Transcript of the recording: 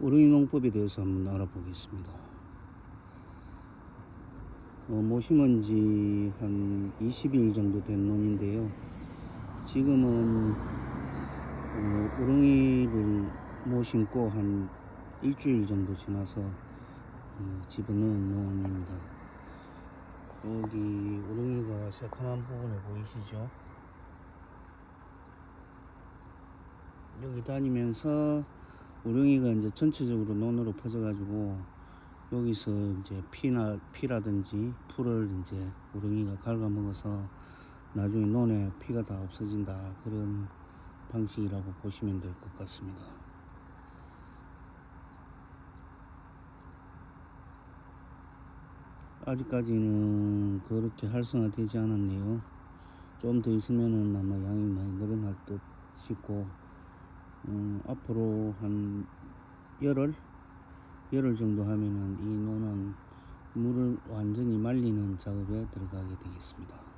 우릉이 농법에 대해서 한번 알아보겠습니다. 어, 모심은 지한 20일 정도 된 논인데요. 지금은 어, 우릉이를 모심고 한 일주일 정도 지나서 어, 집어넣은 논입니다. 여기 우릉이가 새카만 부분에 보이시죠? 여기 다니면서 우렁이가 이제 전체적으로 논으로 퍼져가지고 여기서 이제 피나 피라든지 풀을 이제 우렁이가 갉아먹어서 나중에 논에 피가 다 없어진다 그런 방식이라고 보시면 될 것 같습니다. 아직까지는 그렇게 활성화되지 않았네요. 좀 더 있으면은 아마 양이 많이 늘어날 듯 싶고 음, 앞으로 한 열흘 열흘 정도 하면은 이 논은 물을 완전히 말리는 작업에 들어가게 되겠습니다.